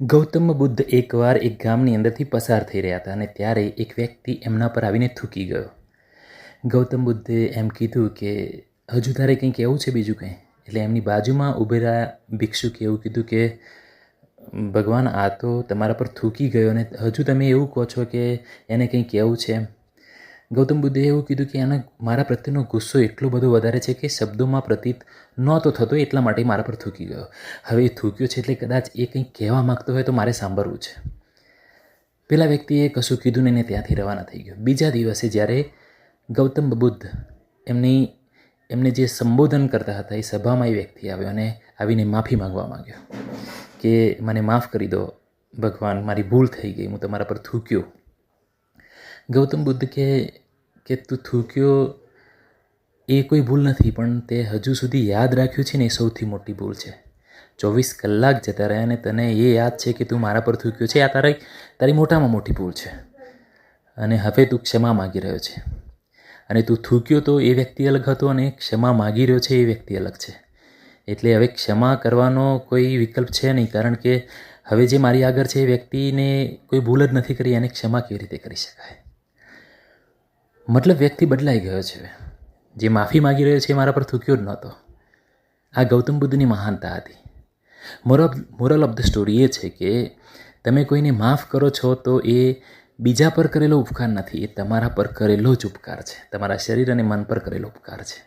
ગૌતમ બુદ્ધ એકવાર એક ગામની અંદરથી પસાર થઈ રહ્યા હતા અને ત્યારે એક વ્યક્તિ એમના પર આવીને થૂકી ગયો. ગૌતમ બુદ્ધે એમ કીધું કે, હજુ તારે કંઈ કહેવું છે બીજું કંઈ? એટલે એમની બાજુમાં ઉભેલા ભિક્ષુકે એવું કીધું કે, ભગવાન, આ તો તમારા પર થૂકી ગયો અને હજુ તમે એવું કહો છો કે એને કંઈ કહેવું છે એમ. ગૌતમ બુદ્ધે એવું કીધું કે આના મારા પ્રત્યેનો ગુસ્સો એટલો બધો વધારે છે કે શબ્દોમાં પ્રતીત નહોતો થતો એટલા માટે મારા પર થૂકી ગયો. હવે એ થૂક્યો છે એટલે કદાચ એ કંઈક કહેવા માગતો હોય તો મારે સાંભળવું છે. પેલા વ્યક્તિએ કશું કીધું નહીં ને ત્યાંથી રવાના થઈ ગયો. બીજા દિવસે જ્યારે ગૌતમ બુદ્ધ એમની, એમને જે સંબોધન કરતા હતા એ સભામાં એ વ્યક્તિ આવ્યો અને આવીને માફી માંગવા માંગ્યો કે મને માફ કરી દો ભગવાન, મારી ભૂલ થઈ ગઈ, હું તમારા પર થૂક્યો. ગૌતમ બુદ્ધ કે કે તું થૂક્યો, એ કોઈ ભૂલ નથી, પણ તે હજુ સુધી યાદ રાખ્યું છે ને એ સૌથી મોટી ભૂલ છે. ચોવીસ કલાક જતા રહ્યા અને તને એ યાદ છે કે તું મારા પર થૂક્યો છે? આ તારી તારી મોટામાં મોટી ભૂલ છે. અને હવે તું ક્ષમા માગી રહ્યો છે. અને તું થૂક્યો તો એ વ્યક્તિ અલગ હતો અને ક્ષમા માગી રહ્યો છે એ વ્યક્તિ અલગ છે. એટલે હવે ક્ષમા કરવાનો કોઈ વિકલ્પ છે નહીં, કારણ કે હવે જે મારી આગળ છે એ વ્યક્તિને કોઈ ભૂલ જ નથી કરી એને ક્ષમા કેવી રીતે કરી શકાય? મતલબ વ્યક્તિ બદલાઈ ગયો છે. જે માફી માગી રહ્યો છે એ મારા પર થૂક્યો જ નહોતો. આ ગૌતમ બુદ્ધની મહાનતા હતી. Moral moral of the story એ છે કે તમે કોઈને માફ કરો છો તો એ બીજા પર કરેલો ઉપકાર નથી, એ તમારા પર કરેલો જ ઉપકાર છે. તમારા શરીર અને મન પર કરેલો ઉપકાર છે.